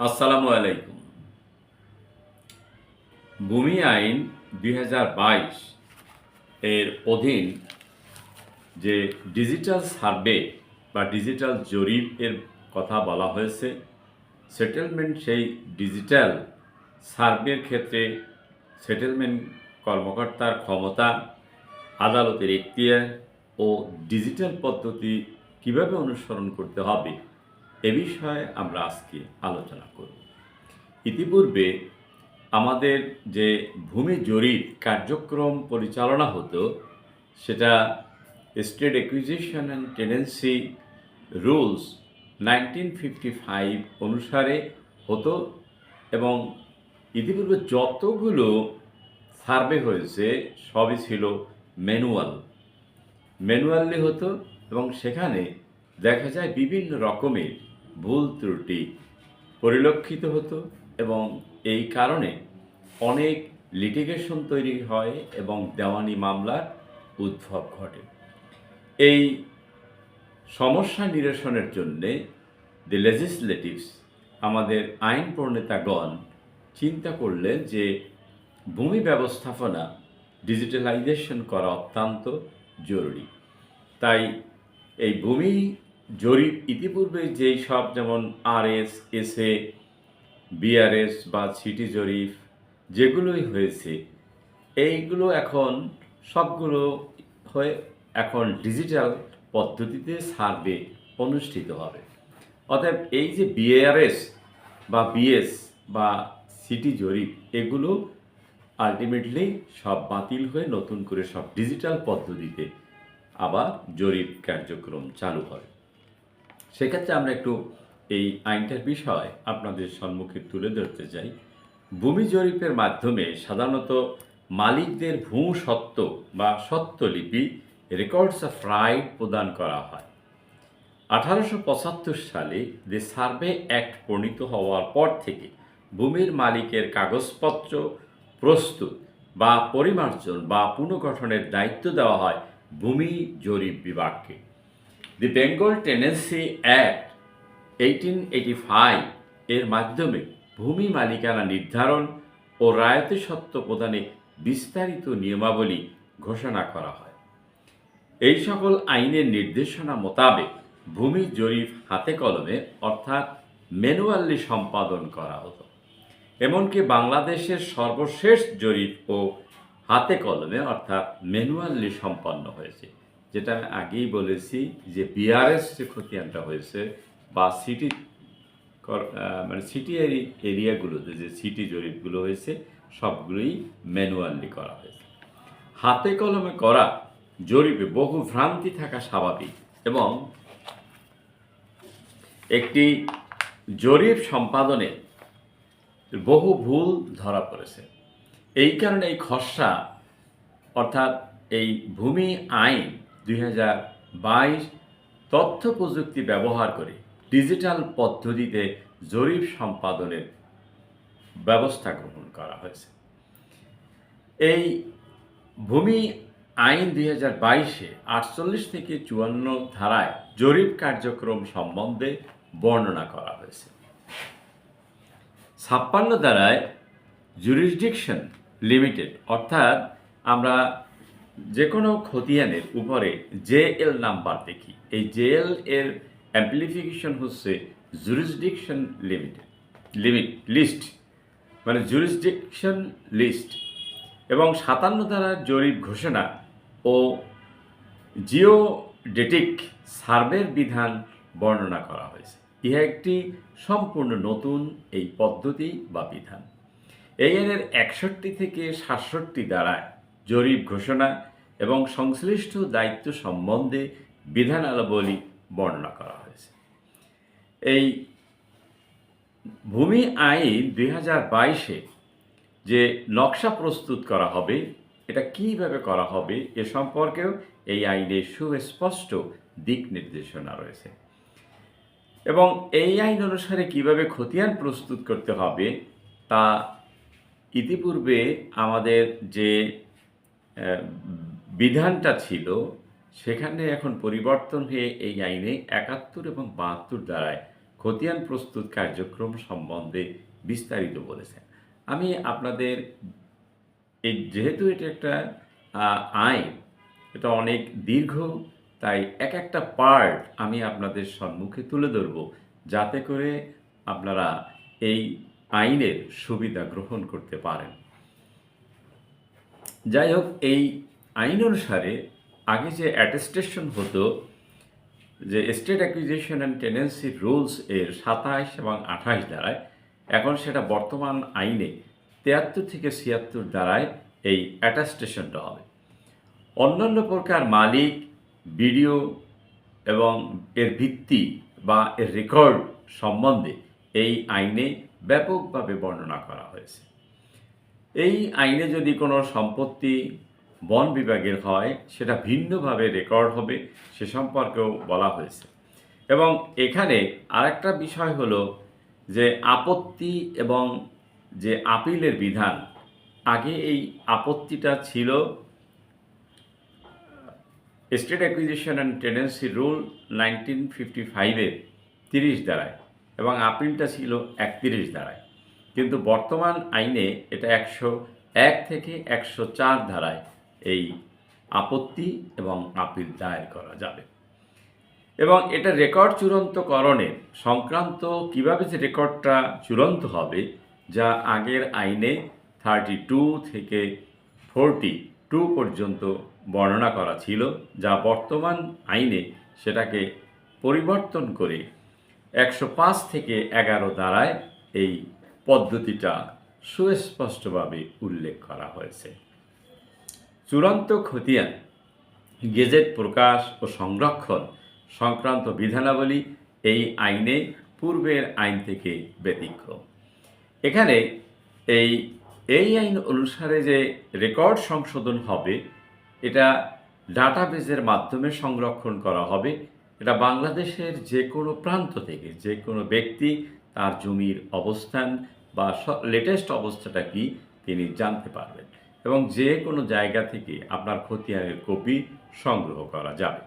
আসসালামু আলাইকুম। ভূমি আইন দুই হাজার বাইশ এর অধীন যে ডিজিটাল সার্ভে বা ডিজিটাল জরিপ এর কথা বলা হয়েছে, সেটেলমেন্ট সেই ডিজিটাল সার্ভের ক্ষেত্রে সেটেলমেন্ট কর্মকর্তার ক্ষমতা, আদালতের এখতিয়ার ও ডিজিটাল পদ্ধতি কীভাবে অনুসরণ করতে হবে এ বিষয়ে আমরা আজকে আলোচনা করব। ইতিপূর্বে আমাদের যে ভূমি জরিপ কার্যক্রম পরিচালনা হতো, সেটা state acquisition and tenancy rules nineteen fifty five অনুসারে হতো এবং ইতিপূর্বে যতগুলো সার্ভে হয়েছে, সবই ছিল ম্যানুয়াল। ম্যানুয়ালি হতো এবং সেখানে দেখা যায় বিভিন্ন রকমের ভুল ত্রুটি পরিলক্ষিত হতো এবং এই কারণে অনেক লিটিগেশন তৈরি হয় এবং দেওয়ানি মামলার উদ্ভব ঘটে। এই সমস্যা নিরসনের জন্যে দি লেজিসলেটিভস আমাদের আইন প্রণেতাগণ চিন্তা করলেন যে ভূমি ব্যবস্থাপনা ডিজিটালাইজেশন করা অত্যন্ত জরুরি। তাই এই ভূমি জরিপ ইতিপূর্বে যেই সব যেমন আরএস, এসএ, বিআরএস বা সিটি জরিপ যেগুলোই হয়েছে, এইগুলো এখন সবগুলো হয়ে এখন ডিজিটাল পদ্ধতিতে সার্ভে অনুষ্ঠিত হবে। অতএব এই যে বিআরএস বা বিএস বা সিটি জরিপ, এগুলো আলটিমেটলি সব বাতিল হয়ে নতুন করে সব ডিজিটাল পদ্ধতিতে আবার জরিপ কার্যক্রম চালু হয় সেক্ষেত্রে আমরা একটু এই আইনটার বিষয় আপনাদের সম্মুখে তুলে ধরতে চাই। ভূমি জরিপের মাধ্যমে সাধারণত মালিকদের ভূ সত্ত্ব বা সত্ত্বলিপি রেকর্ডস অফ রাইট প্রদান করা হয়। আঠারোশো পঁচাত্তর সালে দি সার্ভে অ্যাক্ট প্রণীত হওয়ার পর থেকে ভূমির মালিকের কাগজপত্র প্রস্তুত বা পরিমার্জন বা পুনর্গঠনের দায়িত্ব দেওয়া হয় ভূমি জরিপ বিভাগকে। The Bengal tenancy act eighteen eighty five এর মাধ্যমে ভূমি মালিকানা নির্ধারণ ও রায়তে সত্ত্ব প্রদানে বিস্তারিত নিয়মাবলী ঘোষণা করা হয়। এই সকল আইনের নির্দেশনা মোতাবেক ভূমি জরিপ হাতে কলমে অর্থাৎ ম্যানুয়ালি সম্পাদন করা হতো। এমনকি বাংলাদেশের সর্বশেষ জরিপ ও হাতে কলমে অর্থাৎ ম্যানুয়ালি সম্পন্ন হয়েছে। যেটা আমি আগেই বলেছি যে বিআরএস যে খতিয়ানটা হয়েছে বা সিটি মানে সিটি এরি- এরিয়াগুলোতে যে সিটি জরিপগুলো হয়েছে, সবগুলোই ম্যানুয়ালি করা হয়েছে। হাতে কলমে করা জরিপে বহু ভ্রান্তি থাকা স্বাভাবিক এবং একটি জরিপ সম্পাদনে বহু ভুল ধরা পড়েছে। এই কারণে এই খসড়া, অর্থাৎ এই ভূমি আইন দুই হাজার বাইশ তথ্য প্রযুক্তি ব্যবহার করে ডিজিটাল পদ্ধতিতে জরিপ সম্পাদনের ব্যবস্থা গ্রহণ করা হয়েছে। এই ভূমি আইন দুই হাজার বাইশে আটচল্লিশ থেকে চুয়ান্ন ধারায় জরিপ কার্যক্রম সম্বন্ধে বর্ণনা করা হয়েছে। ছাপ্পান্ন ধারায় জুরিসডিকশন লিমিটেড, অর্থাৎ আমরা যে কোনো খতিয়ানের উপরে জে এল নাম্বার দেখি। এই জে এল এর অ্যাম্পলিফিকেশন হচ্ছে জুরিসডিকশন লিমিটেড লিমিট লিস্ট মানে জুরিসডিকশন লিস্ট এবং সাতান্ন ধারার জরিপ ঘোষণা ও জিওডেটিক সার্ভের বিধান বর্ণনা করা হয়েছে। ইহা একটি সম্পূর্ণ নতুন এই পদ্ধতি বা বিধান। এই আইনের একষট্টি থেকে সাতষট্টি দ্বারায় জরিপ ঘোষণা এবং সংশ্লিষ্ট দায়িত্ব সম্বন্ধে বিধানাবলী বর্ণনা করা হয়েছে। এই ভূমি আইন দুই হাজার বাইশে যে নকশা প্রস্তুত করা হবে, এটা কীভাবে করা হবে, এ সম্পর্কেও এই আইনে সুস্পষ্ট দিক নির্দেশনা রয়েছে। এবং এই আইন অনুসারে কীভাবে খতিয়ান প্রস্তুত করতে হবে, তা ইতিপূর্বে আমাদের যে বিধানটা ছিল সেখানে এখন পরিবর্তন হয়ে এই আইনে একাত্তর এবং বাহাত্তর দ্বারায় খতিয়ান প্রস্তুত কার্যক্রম সম্বন্ধে বিস্তারিত বলেছেন। আমি আপনাদের এই যেহেতু এটা একটা আইন, এটা অনেক দীর্ঘ, তাই এক একটা পার্ট আমি আপনাদের সম্মুখে তুলে ধরব যাতে করে আপনারা এই আইনের সুবিধা গ্রহণ করতে পারেন। যাই হোক এই আইন অনুসারে আগে যে অ্যাটেস্টেশন হতো, যে state acquisition and tenancy rules এর সাতাইশ এবং আঠাশ দ্বারায়, এখন সেটা বর্তমান আইনে তেয়াত্তর থেকে ছিয়াত্তর দ্বারায় এই অ্যাটাস্টেশনটা হবে। অন্যান্য প্রকার মালিক ভিডিও এবং এর ভিত্তি বা এর রেকর্ড সম্বন্ধে এই আইনে ব্যাপকভাবে বর্ণনা করা হয়েছে। এই আইনে যদি কোনো সম্পত্তি বন বিভাগের হয়, সেটা ভিন্নভাবে রেকর্ড হবে, সে সম্পর্কেও বলা হয়েছে। এবং এখানে আরেকটা বিষয় হলো যে আপত্তি এবং যে আপিলের বিধান, আগে এই আপত্তিটা ছিল state acquisition and tendency rule nineteen fifty ফাইভের তিরিশ দ্বারায় এবং আপিলটা ছিল একত্রিশ দ্বারায় কিন্তু বর্তমান আইনে এটা একশো এক থেকে একশো চার ধারায় এই আপত্তি এবং আপিল দায়ের করা যাবে। এবং এটা রেকর্ড চূড়ান্তকরণের সংক্রান্ত কীভাবে যে রেকর্ডটা চূড়ান্ত হবে, যা আগের আইনে থার্টি টু থেকে ফোরটি টু পর্যন্ত বর্ণনা করা ছিল, যা বর্তমান আইনে সেটাকে পরিবর্তন করে একশো পাঁচ থেকে এগারো দ্বারায় এই পদ্ধতিটা সুস্পষ্টভাবে উল্লেখ করা হয়েছে। চূড়ান্ত খতিয়ান, গেজেট প্রকাশ ও সংরক্ষণ সংক্রান্ত বিধানাবলী এই আইনে পূর্বের আইন থেকে ব্যতিক্রম। এখানে এই এই আইন অনুসারে যে রেকর্ড সংশোধন হবে, এটা ডাটাবেজের মাধ্যমে সংরক্ষণ করা হবে। এটা বাংলাদেশের যে কোনো প্রান্ত থেকে যে কোনো ব্যক্তি তার জমির অবস্থান বা লেটেস্ট অবস্থাটা কি তিনি জানতে পারবেন এবং যে কোনো জায়গা থেকে আপনার খতিয়ানের কপি সংগ্রহ করা যাবে।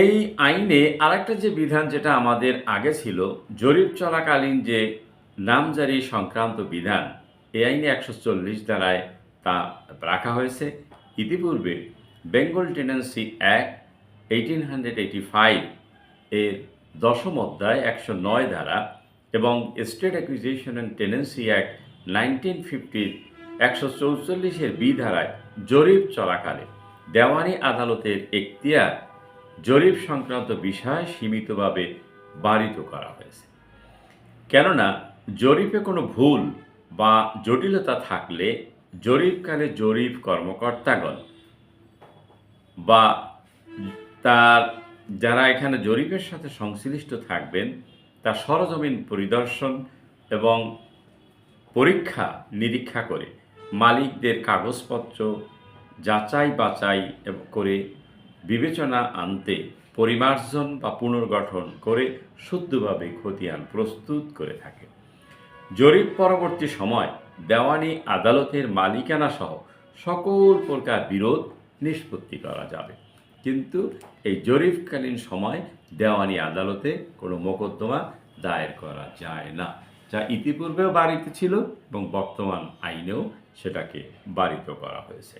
এই আইনে আরেকটা যে বিধান যেটা আমাদের আগে ছিল, জরিপ চলাকালীন যে নামজারি সংক্রান্ত বিধান, এই আইনে একশো চল্লিশ দ্বারায় তা রাখা হয়েছে। ইতিপূর্বে Bengal tendency act eighteen hundred eighty five এর দশম অধ্যায় একশো নয় ধারা এবং state acquisition and tenancy act nineteen ফিফটির একশো চৌচল্লিশের বি ধারায় জরিপ চলাকালে দেওয়ানি আদালতের এখতিয়ার জরিপ সংক্রান্ত বিষয় সীমিতভাবে বারিত করা হয়েছে। কেননা জরিপে কোনো ভুল বা জটিলতা থাকলে জরিপকালে জরিপ কর্মকর্তাগণ বা তার যারা এখানে জরিপের সাথে সংশ্লিষ্ট থাকবেন, তা সরজমিন পরিদর্শন এবং পরীক্ষা নিরীক্ষা করে মালিকদের কাগজপত্র যাচাই বাছাই করে বিবেচনা আনতে পরিমার্জন বা পুনর্গঠন করে শুদ্ধভাবে খতিয়ান প্রস্তুত করে থাকে। জরিপ পরবর্তী সময় দেওয়ানি আদালতের মালিকানা সহ সকল প্রকার বিরোধ নিষ্পত্তি করা যাবে। কিন্তু এই জরিফকালীন সময় দেওয়ানি আদালতে কোনো মোকদ্দমা দায়ের করা যায় না, যা ইতিপূর্বেও বাড়িতে ছিল এবং বর্তমান আইনেও সেটাকে বাড়িত করা হয়েছে।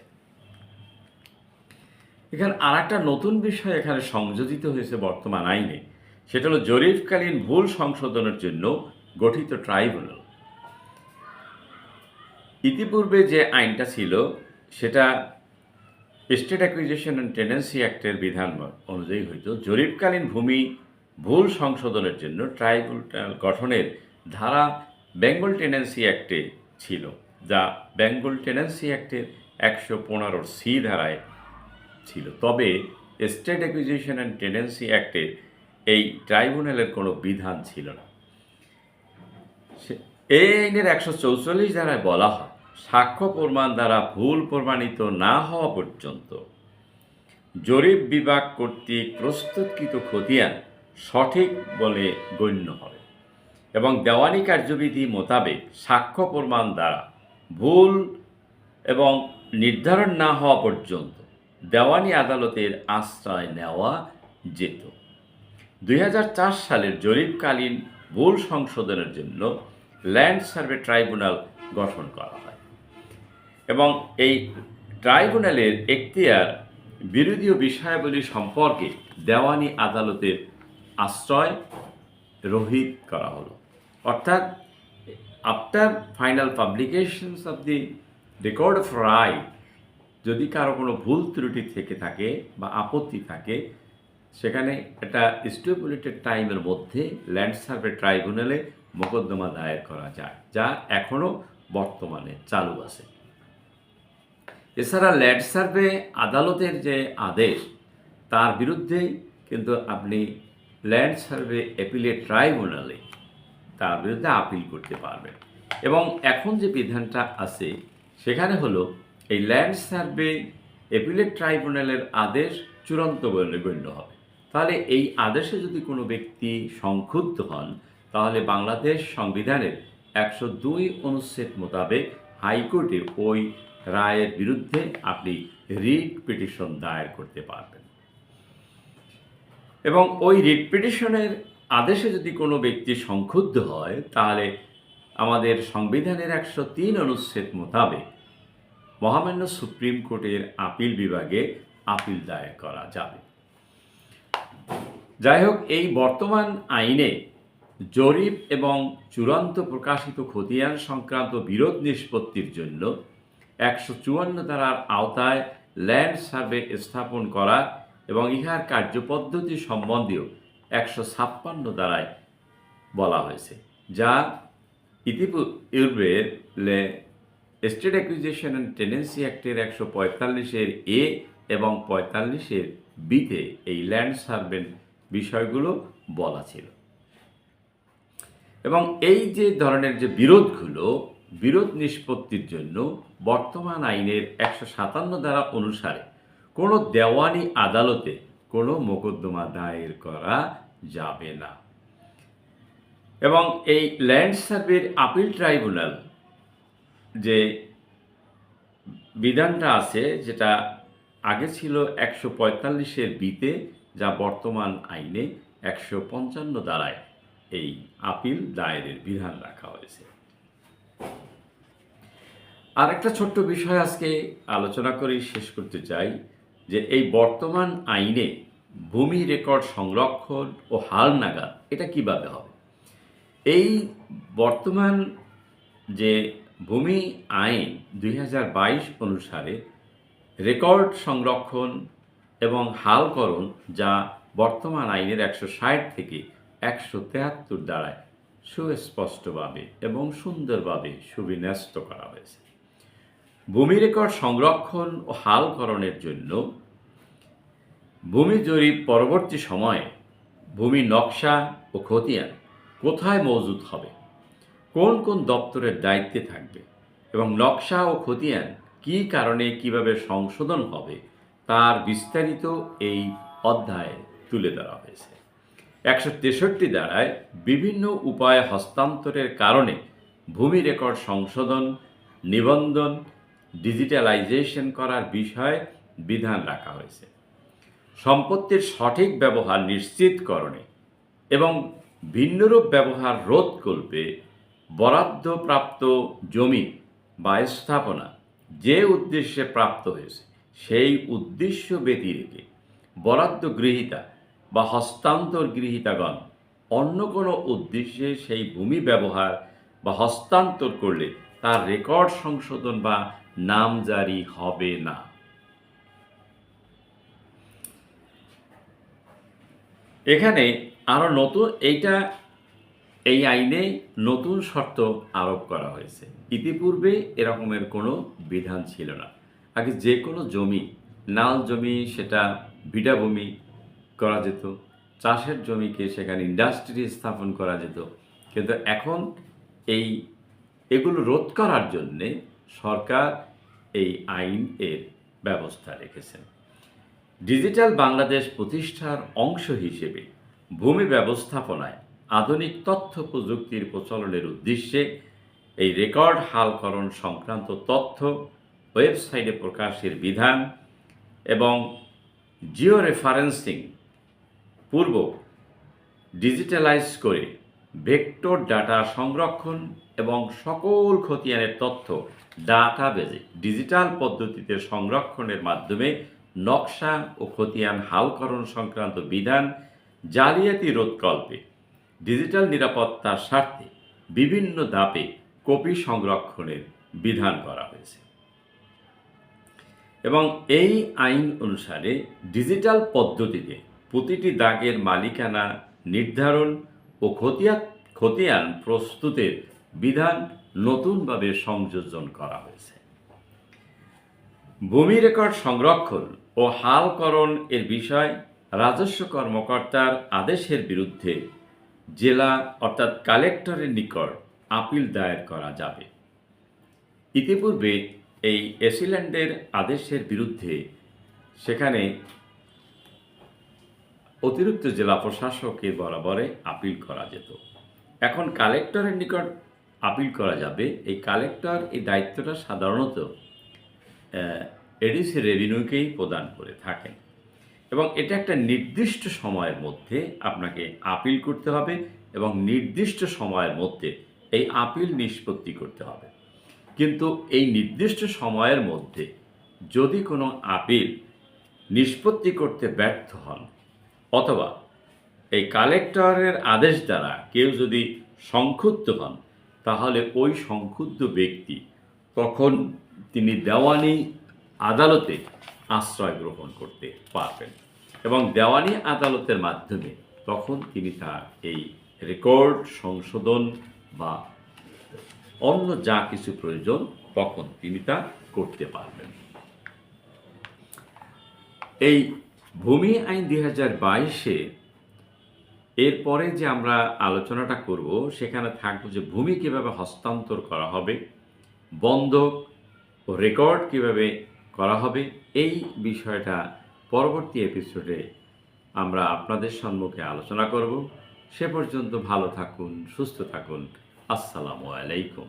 এখানে আর একটা নতুন বিষয় এখানে সংযোজিত হয়েছে বর্তমান আইনে, সেটা হলো জরিফকালীন ভুল সংশোধনের জন্য গঠিত ট্রাইব্যুনাল। ইতিপূর্বে যে আইনটা ছিল, সেটা স্টেট অ্যাকুইজিশন অ্যান্ড টেন্ডেন্সি অ্যাক্টের বিধান অনুযায়ী হইতো, জরিপকালীন ভূমি ভুল সংশোধনের জন্য ট্রাইব্যুনাল গঠনের ধারা বেঙ্গল টেন্ডেন্সি অ্যাক্টে ছিল, যা বেঙ্গল টেন্ডেন্সি অ্যাক্টের একশো পনেরো সি ধারায় ছিল। তবে স্টেট অ্যাকুইজিশন অ্যান্ড টেন্ডেন্সি অ্যাক্টের এই ট্রাইব্যুনালের কোনো বিধান ছিল না। এই আইনের একশো চৌচল্লিশ ধারায় বলা হয় সাক্ষ্য প্রমাণ দ্বারা ভুল প্রমাণিত না হওয়া পর্যন্ত জরিপ বিভাগ কর্তৃক প্রস্তুতকৃত খতিয়ান সঠিক বলে গণ্য হবে এবং দেওয়ানি কার্যবিধি মোতাবেক সাক্ষ্য প্রমাণ দ্বারা ভুল এবং নির্ধারণ না হওয়া পর্যন্ত দেওয়ানি আদালতের আশ্রয় নেওয়া যেত। দুই হাজার চার সালের জরিপকালীন ভুল সংশোধনের জন্য ল্যান্ড সার্ভে ট্রাইব্যুনাল গঠন করা এবং এই ট্রাইব্যুনালের এখতিয়ার বিরোধীয় বিষয়াবলী সম্পর্কে দেওয়ানি আদালতের আশ্রয় রহিত করা হলো। অর্থাৎ after final publications of the record of right যদি কারও কোনো ভুল ত্রুটি থেকে থাকে বা আপত্তি থাকে, সেখানে একটা স্টিপুলেটেড টাইমের মধ্যে ল্যান্ড সার্ভে ট্রাইব্যুনালে মোকদ্দমা দায়ের করা যায়, যা এখনও বর্তমানে চালু আছে। এছাড়া ল্যান্ড সার্ভে আদালতের যে আদেশ, তার বিরুদ্ধে কিন্তু আপনি ল্যান্ড সার্ভে অ্যাপিলেট ট্রাইব্যুনালে তার বিরুদ্ধে আপিল করতে পারবেন। এবং এখন যে বিধানটা আছে, সেখানে হলো এই ল্যান্ড সার্ভে অ্যাপিলেট ট্রাইব্যুনালের আদেশ চূড়ান্ত বলে গণ্য হবে। তাহলে এই আদেশে যদি কোনো ব্যক্তি সংক্ষুব্ধ হন, তাহলে বাংলাদেশ সংবিধানের একশো দুই অনুচ্ছেদ মোতাবেক হাইকোর্টে ওই রায়ের বিরুদ্ধে আপনি রিট পিটিশন দায়ের করতে পারবেন। এবং ওই রিট পিটিশনের আদেশে যদি কোনো ব্যক্তি সংক্ষুব্ধ হয়, তাহলে আমাদের সংবিধানের একশো তিন অনুচ্ছেদ মোতাবেক মহামান্য সুপ্রিম কোর্টের আপিল বিভাগে আপিল দায়ের করা যাবে। যাই হোক, এই বর্তমান আইনে জরিপ এবং চূড়ান্ত প্রকাশিত খতিয়ান সংক্রান্ত বিরোধ নিষ্পত্তির জন্য একশো চুয়ান্ন ধারার আওতায় ল্যান্ড সার্ভে স্থাপন করা এবং ইহার কার্যপদ্ধতি সম্বন্ধীয় একশো ছাপ্পান্ন দ্বারায় বলা হয়েছে, যা ইতিপূর্বের স্টেট অ্যাকুইজিশন অ্যান্ড টেনেন্সি অ্যাক্টের একশো পঁয়তাল্লিশের এ এবং পঁয়তাল্লিশের বিতে এই ল্যান্ড সার্ভের বিষয়গুলো বলা ছিল। এবং এই যে ধরনের যে বিরোধগুলো বিরোধ নিষ্পত্তির জন্য বর্তমান আইনের একশো সাতান্ন ধারা অনুসারে কোনো দেওয়ানি আদালতে কোনো মোকদ্দমা দায়ের করা যাবে না। এবং এই ল্যান্ড সার্ভের আপিল ট্রাইব্যুনাল যে বিধানটা আছে, যেটা আগে ছিল একশো পঁয়তাল্লিশের বিতে, যা বর্তমান আইনে একশো পঞ্চান্ন দ্বারায় এই আপিল দায়েরের বিধান রাখা হয়েছে। আর একটা ছোট্ট বিষয় আজকে আলোচনা করেই শেষ করতে চাই, যে এই বর্তমান আইনে ভূমি রেকর্ড সংরক্ষণ ও হাল নাগাদ এটা কীভাবে হবে? এই বর্তমান যে ভূমি আইন দুই হাজার বাইশ অনুসারে রেকর্ড সংরক্ষণ এবং হালকরণ যা বর্তমান আইনের একশো ষাট থেকে একশো তেহাত্তর দ্বারায় সুস্পষ্টভাবে এবং সুন্দরভাবে সুবিন্যস্ত করা হয়েছে। ভূমি রেকর্ড সংরক্ষণ ও হালকরণের জন্য ভূমি জরিপ পরবর্তী সময়ে ভূমি নকশা ও খতিয়ান কোথায় মজুদ হবে? কোন কোন দপ্তরের দায়িত্বে থাকবে? এবং নকশা ও খতিয়ান কী কারণে কীভাবে সংশোধন হবে? তার বিস্তারিত এই অধ্যায়ে তুলে ধরা হয়েছে। একশো তেষট্টি দ্বারায় বিভিন্ন উপায়ে হস্তান্তরের কারণে ভূমি রেকর্ড সংশোধন, নিবন্ধন ডিজিটালাইজেশন করার বিষয়ে বিধান রাখা হয়েছে। সম্পত্তির সঠিক ব্যবহার নিশ্চিতকরণে এবং ভিন্নরূপ ব্যবহার রোধ করবে বরাদ্দপ্রাপ্ত জমি বা স্থাপনা যে উদ্দেশ্যে প্রাপ্ত হয়েছে, সেই উদ্দেশ্য ব্যতি রেখে বরাদ্দ গৃহীতা বা হস্তান্তর গৃহীতাগণ অন্য কোনো উদ্দেশ্যে সেই ভূমি ব্যবহার বা হস্তান্তর করলে তার রেকর্ড সংশোধন বা নাম জারি হবে না। এখানে আরও নতুন, এইটা, এই আইনে নতুন শর্ত আরোপ করা হয়েছে। ইতিপূর্বে এরকমের কোনো বিধান ছিল না। আগে যে কোনো জমি, নাল জমি, সেটা ভিটাভূমি করা যেত। চাষের জমিকে সেখানে ইন্ডাস্ট্রি স্থাপন করা যেত। কিন্তু এখন এই, এগুলো রোধ করার জন্যে সরকার এই আইন এর ব্যবস্থা রেখেছেন। ডিজিটাল বাংলাদেশ প্রতিষ্ঠার অংশ হিসেবে ভূমি ব্যবস্থাপনায় আধুনিক তথ্য প্রযুক্তির প্রচলনের উদ্দেশ্যে এই রেকর্ড হালকরণ সংক্রান্ত তথ্য, ওয়েবসাইটে প্রকাশের বিধান এবং জিও রেফারেন্সিং পূর্ব ডিজিটালাইজ করে ভেক্টর ডাটা সংরক্ষণ এবং সকল খতিয়ানের তথ্য ডাটাবেজে ডিজিটাল পদ্ধতিতে সংরক্ষণের মাধ্যমে নকশা ও খতিয়ান হালকরণ সংক্রান্ত বিধান, জালিয়াতি রোধকল্পে, ডিজিটাল নিরাপত্তার স্বার্থে বিভিন্ন ধাপে কপি সংরক্ষণের বিধান করা হয়েছে। এবং এই আইন অনুসারে ডিজিটাল পদ্ধতিতে প্রতিটি দাগের মালিকানা নির্ধারণ ও খতিয়া খতিয়ান প্রস্তুতের বিধান নতুনভাবে সংযোজন করা হয়েছে। ভূমি রেকর্ড সংরক্ষণ ও হালকরণ এর বিষয় রাজস্ব কর্মকর্তার আদেশের বিরুদ্ধে জেলা অর্থাৎ কালেক্টরের নিকট আপিল দায়ের করা যাবে। ইতিপূর্বে এই এসিল্যান্ডের আদেশের বিরুদ্ধে সেখানে অতিরিক্ত জেলা প্রশাসকের বরাবরে আপিল করা যেত। এখন কালেক্টরের নিকট আপিল করা যাবে। এই কালেক্টর, এই দায়িত্বটা সাধারণত এডিসি রেভিনিউকেই প্রদান করে থাকেন। এবং এটা একটা নির্দিষ্ট সময়ের মধ্যে আপনাকে আপিল করতে হবে এবং নির্দিষ্ট সময়ের মধ্যে এই আপিল নিষ্পত্তি করতে হবে। কিন্তু এই নির্দিষ্ট সময়ের মধ্যে যদি কোনো আপিল নিষ্পত্তি করতে ব্যর্থ হন, অথবা এই কালেক্টরের আদেশ দ্বারা কেউ যদি সংক্ষুব্ধ হন তাহলে ওই সংক্ষুব্ধ ব্যক্তি তখন তিনি দেওয়ানি আদালতে আশ্রয় গ্রহণ করতে পারবেন এবং দেওয়ানি আদালতের মাধ্যমে তখন তিনি তার এই রেকর্ড, সংশোধন বা অন্য যা কিছু প্রয়োজন তখন তিনি তা করতে পারবেন। এই ভূমি আইন দুই হাজার বাইশে এরপরে যে আমরা আলোচনাটা করব, সেখানে থাকব যে ভূমি কীভাবে হস্তান্তর করা হবে বন্ধক ও রেকর্ড কীভাবে করা হবে, এই বিষয়টা পরবর্তী এপিসোডে আমরা আপনাদের সম্মুখে আলোচনা করব। সে পর্যন্ত ভালো থাকুন, সুস্থ থাকুন। আসসালামু আলাইকুম।